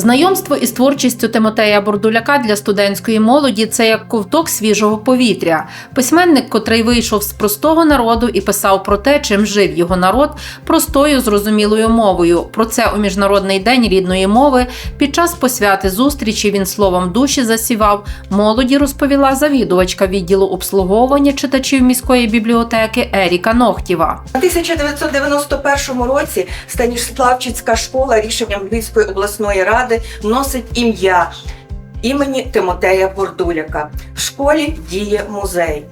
Знайомство із творчістю Тимотея Бордуляка для студентської молоді це як ковток свіжого повітря. Письменник, котрий вийшов з простого народу і писав про те, чим жив його народ, простою зрозумілою мовою. Про це у міжнародний день рідної мови під час посвяти зустрічі він словом душі засівав. Молоді розповіла завідувачка відділу обслуговування читачів міської бібліотеки Еріка Нохтєва. У 1991 році Станіславчицька школа рішенням Львівської обласної ради носить ім'я імені Тимотея Бордуляка. В школі діє музей.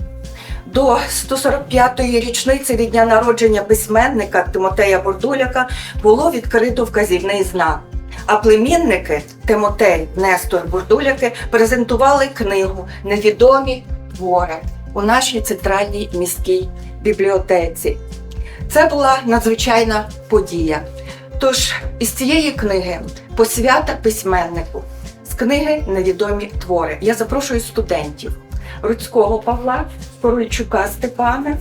До 145-ї річниці від дня народження письменника Тимотея Бордуляка було відкрито вказівний знак. А племінники Тимотей Нестор Бордуляки презентували книгу Невідомі твори у нашій центральній міській бібліотеці. Це була надзвичайна подія. Тож із цієї книги посвята письменнику з книги Невідомі твори. Я запрошую студентів Руцького Павла, Корольчука Степана,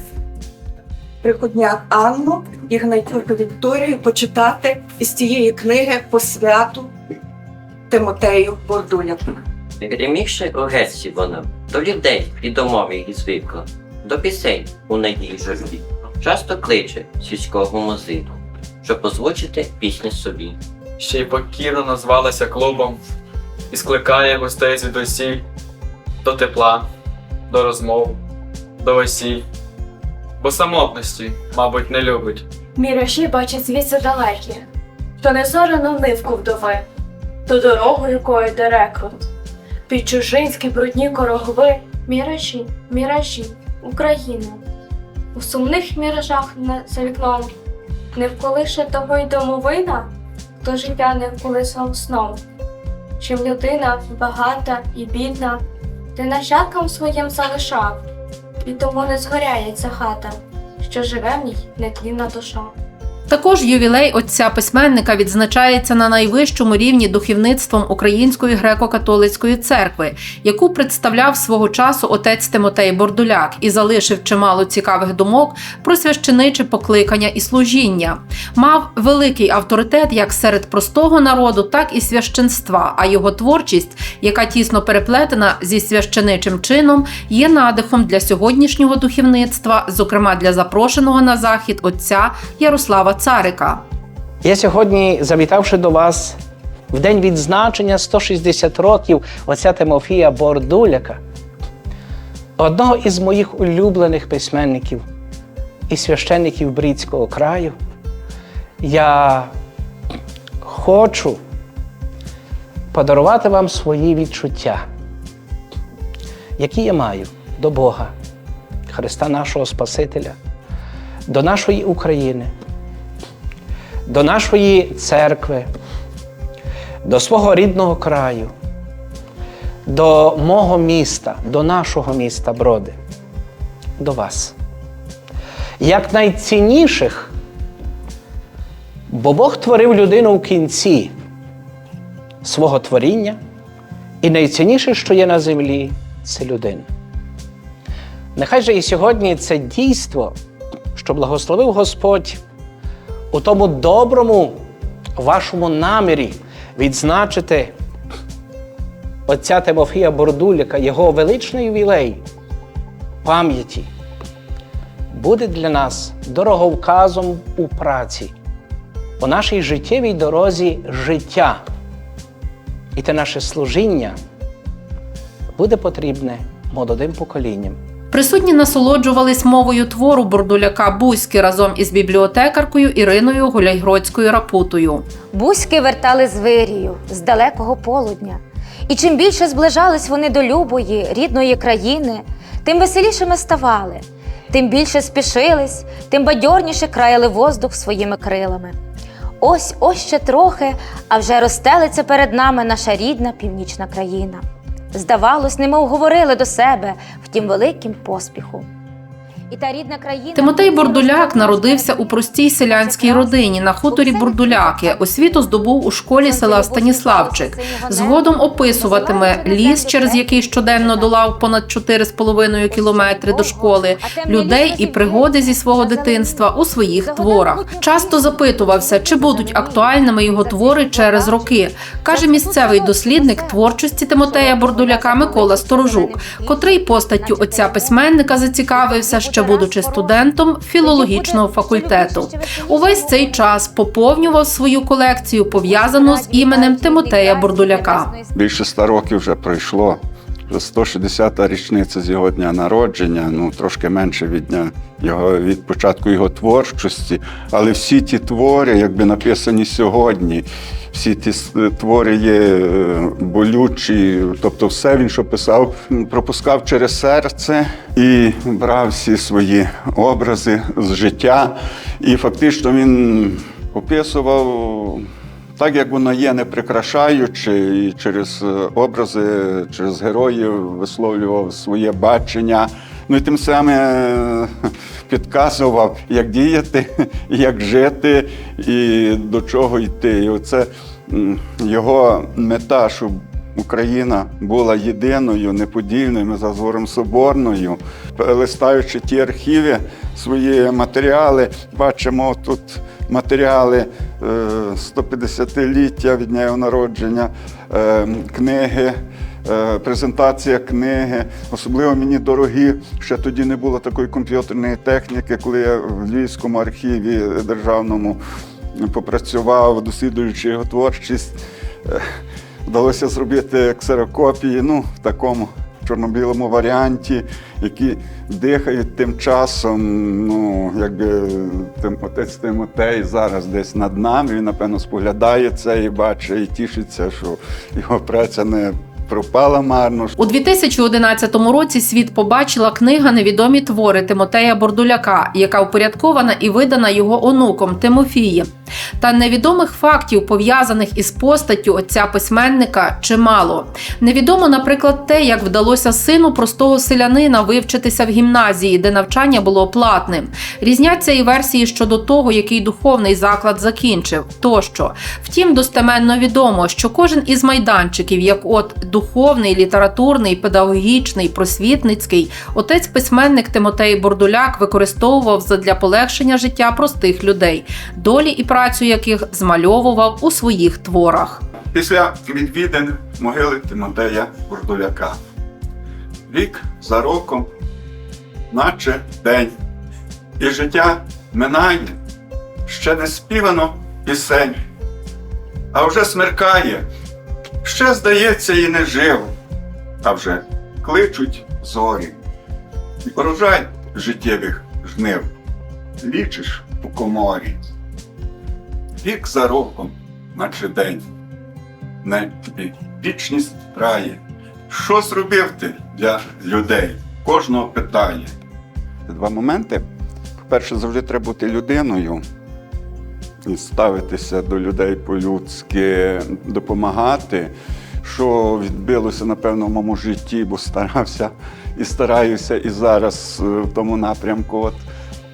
Приходняк Анну, Ігнатюк Вікторію почитати із цієї книги посвяту Тимотею Бордуляку. Перемігши у гесті вона, до людей і домові і звикла, до пісень у надії журбі. Часто кличе сільського музику, щоб озвучити пісні собі. Ще й покірно назвалася клубом і скликає гостей звідусіль до тепла, до розмов, до весіль, бо самотності, мабуть, не любить. Міражі бачать звідси далекі, то не зорану нивку вдови, то дорогу, якою йде рекрут. Під чужинські брудні корогви міражі, міражі, Україна. У сумних міражах за вікном не вколише того й домовина, хто життя не колисом сном. Чим людина багата і бідна, ти нащадкам своїм залишав, і тому не згоряється хата, що живе в ній нетлінна душа. Також ювілей отця письменника відзначається на найвищому рівні духовництвом Української греко-католицької церкви, яку представляв свого часу отець Тимотей Бордуляк і залишив чимало цікавих думок про священиче покликання і служіння. Мав великий авторитет як серед простого народу, так і священства. А його творчість, яка тісно переплетена зі священичим чином, є надихом для сьогоднішнього духовництва, зокрема для запрошеного на захід отця Ярослава Царика. Я сьогодні, завітавши до вас в день відзначення 160 років отця Тимофія Бордуляка, одного із моїх улюблених письменників і священників Брідського краю, я хочу подарувати вам свої відчуття, які я маю до Бога, Христа нашого Спасителя, до нашої України до нашої церкви, до свого рідного краю, до мого міста, до нашого міста Броди, до вас. Як найцінніших, бо Бог творив людину в кінці свого творіння, і найцінніше, що є на землі, це людина. Нехай же і сьогодні це дійство, що благословив Господь у тому доброму вашому намірі відзначити отця Тимофія Бордуляка, його величний ювілей пам'яті, буде для нас дороговказом у праці, у нашій життєвій дорозі життя. І те наше служіння буде потрібне молодим поколінням. Присутні насолоджувались мовою твору Бордуляка Бузьки разом із бібліотекаркою Іриною Гуляйгродською Рапутою. Бузьки вертали з вирію, з далекого полудня. І чим більше зближались вони до любої, рідної країни, тим веселішими ставали, тим більше спішились, тим бадьорніше краяли воздух своїми крилами. Ось ось ще трохи, а вже розстелиться перед нами наша рідна північна країна. Здавалось, немов говорили до себе в тім великім Тимотей Бордуляк народився у простій селянській родині на хуторі Бурдуляки. Освіту здобув у школі села Станіславчик. Згодом описуватиме ліс, через який щоденно долав понад 4,5 кілометри до школи, людей і пригоди зі свого дитинства у своїх творах. Часто запитувався, чи будуть актуальними його твори через роки. каже місцевий дослідник творчості Тимотея Бордуляка Микола Сторожук, котрий постаттю отця письменника зацікавився ще будучи студентом філологічного факультету. Увесь цей час поповнював свою колекцію, пов'язану з іменем Тимотея Бордуляка. Більше ста років вже пройшло. Вже 160-та річниця з його дня народження, ну трошки менше від дня його від початку його творчості. Але всі ті твори, якби написані сьогодні, всі ті твори є е, болючі, тобто все він, що писав, пропускав через серце і брав всі свої образи з життя. І фактично він описував так як воно є, не прикрашаючи, і через е, образи, через героїв висловлював своє бачення. Ну і тим самим е, підказував, як діяти, як жити і до чого йти. І оце його мета, щоб Україна була єдиною, неподільною, ми зараз соборною. Листаючи ті архіви, свої матеріали, бачимо тут матеріали е, 150-ліття від дня народження, е, книги. е, Презентація книги, особливо мені дорогі. Ще тоді не було такої комп'ютерної техніки, коли я в Львівському архіві державному попрацював, досліджуючи його творчість. Вдалося зробити ксерокопії, ну, в такому чорно-білому варіанті, які дихають тим часом. Ну, якби тим, отець Тимотей зараз десь над нами. Він, напевно, споглядає це і бачить, і тішиться, що його праця не пропала марно. У 2011 році світ побачила книга Невідомі твори Тимотея Бордуляка, яка упорядкована і видана його онуком Тимофієм. Та невідомих фактів, пов'язаних із постаттю отця письменника, чимало. Невідомо, наприклад, те, як вдалося сину простого селянина вивчитися в гімназії, де навчання було платним. Різняться і версії щодо того, який духовний заклад закінчив, тощо. Втім, достеменно відомо, що кожен із майданчиків, як от духовний, літературний, педагогічний, просвітницький, отець письменник Тимотей Бордуляк використовував задля полегшення життя простих людей, долі і працю яких змальовував у своїх творах. Після відвідин могили Тимотея Бурдуляка. Рік за роком, наче день, і життя минає, ще не співано пісень, а вже смеркає, ще, здається, і не жив, а вже кличуть зорі. І урожай життєвих жнив, лічиш у коморі. Рік за роком, наче день не вічність грає. Що зробив ти для людей? Кожного питає. Два моменти. По-перше, завжди треба бути людиною і ставитися до людей по-людськи, допомагати. Що відбилося, напевно, в моєму житті, бо старався і стараюся, і зараз е, в тому напрямку от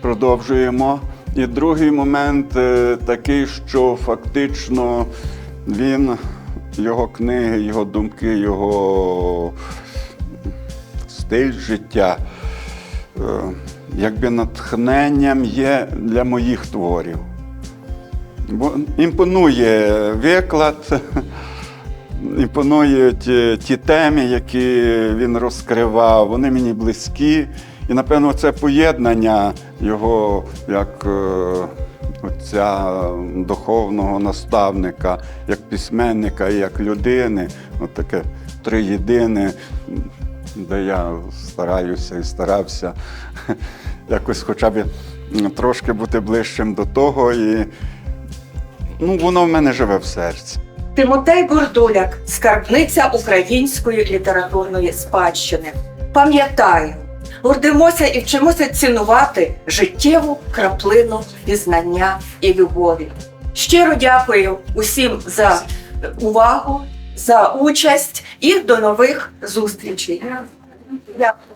продовжуємо. І другий момент е, такий, що фактично він, його книги, його думки, його стиль життя, е, якби натхненням є для моїх творів. Бо імпонує виклад, імпонують ті, ті теми, які він розкривав, вони мені близькі. І, напевно, це поєднання його як е, отця духовного наставника, як письменника і як людини. От таке триєдине, де я стараюся і старався якось хоча б трошки бути ближчим до того. І ну, воно в мене живе в серці. Тимотей Бурдуляк, скарбниця української літературної спадщини. Пам'ятаємо, гордимося і вчимося цінувати життєву краплину пізнання і любові. Щиро дякую усім за увагу, за участь і до нових зустрічей. Дякую.